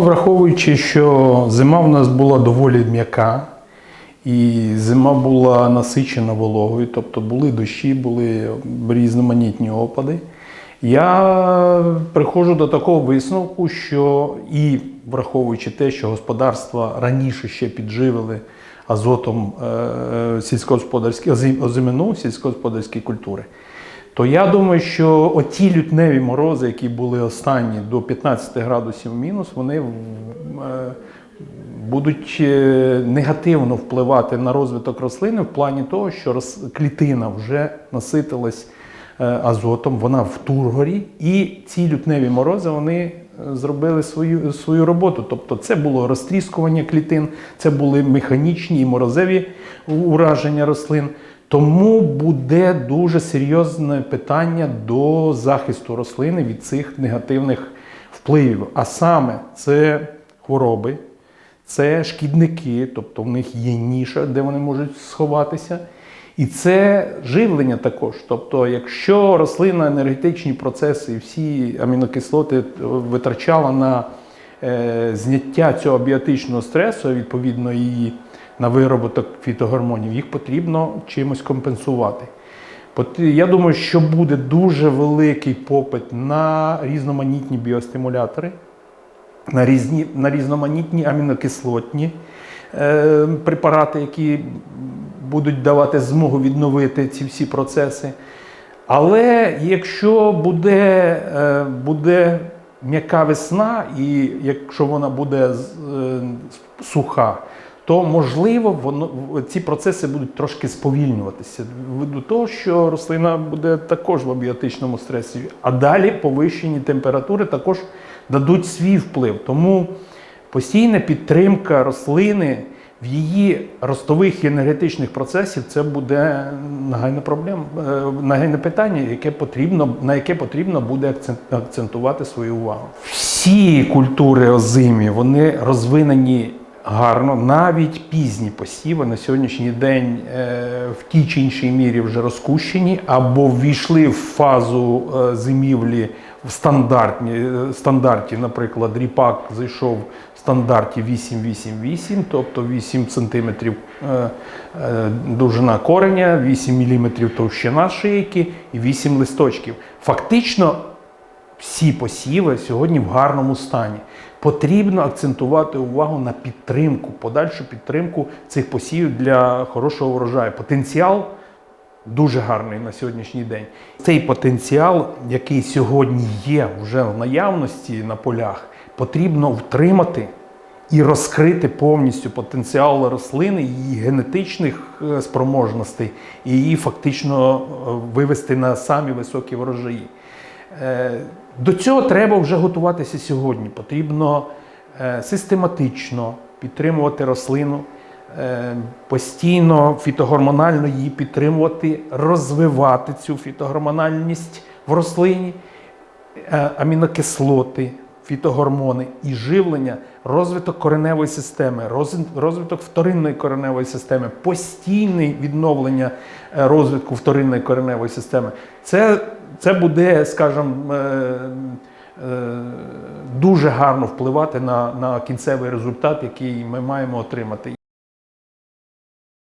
Враховуючи, що зима в нас була доволі м'яка, і зима була насичена вологою, тобто були дощі, були різноманітні опади. Я приходжу до такого висновку, що і враховуючи те, що господарства раніше ще підживили азотом е, сільськогосподарські озимину сільськогосподарські культури, то я думаю, що оті лютневі морози, які були останні до 15 градусів мінус, вони е, будуть е, негативно впливати на розвиток рослини в плані того, що клітина вже наситилась е, азотом, вона в тургорі, і ці лютневі морози вони зробили свою, свою роботу. Тобто це було розтріскування клітин, це були механічні і морозеві ураження рослин. Тому буде дуже серйозне питання до захисту рослини від цих негативних впливів. А саме це хвороби, це шкідники, тобто в них є ніша, де вони можуть сховатися. І це живлення також. Тобто, якщо рослина енергетичні процеси і всі амінокислоти витрачала на зняття цього біотичного стресу, відповідно і на вироботок фітогормонів, їх потрібно чимось компенсувати. Я думаю, що буде дуже великий попит на різноманітні біостимулятори, на, різні, на різноманітні амінокислотні е, препарати, які будуть давати змогу відновити ці всі процеси. Але якщо буде, е, буде м'яка весна, і якщо вона буде е, суха, то можливо воно ці процеси будуть трошки сповільнюватися ввиду того, що рослина буде також в абіотичному стресі. А далі повищені температури також дадуть свій вплив. Тому постійна підтримка рослини в її ростових енергетичних процесів це буде нагальна проблема, е, нагальне питання, яке потрібно, на яке потрібно буде акцент- акцентувати свою увагу. Всі культури озимі вони розвинені гарно, навіть пізні посіви на сьогоднішній день е, в тій чи іншій мірі вже розкущені або ввійшли в фазу е, зимівлі в стандартні е, стандарті, наприклад, ріпак зайшов в стандарті 8-8-8, тобто 8 см довжина кореня, 8 мм товщина шийки і 8 листочків. Фактично всі посіви сьогодні в гарному стані. Потрібно акцентувати увагу на підтримку, подальшу підтримку цих посівів для хорошого врожаю. Потенціал дуже гарний на сьогоднішній день. Цей потенціал, який сьогодні є вже в наявності на полях, потрібно втримати і розкрити повністю потенціал рослини, її генетичних е, спроможностей, і її фактично е, вивести на самі високі врожаї. Е, До цього треба вже готуватися сьогодні. Потрібно е, систематично підтримувати рослину, е, постійно фітогормонально її підтримувати, розвивати цю фітогормональність в рослині, амінокислоти, фітогормони і живлення, розвиток кореневої системи, роз- розвиток вторинної кореневої системи, постійне відновлення е, розвитку вторинної кореневої системи. Це, це буде, скажімо, е, е, дуже гарно впливати на, на кінцевий результат, який ми маємо отримати.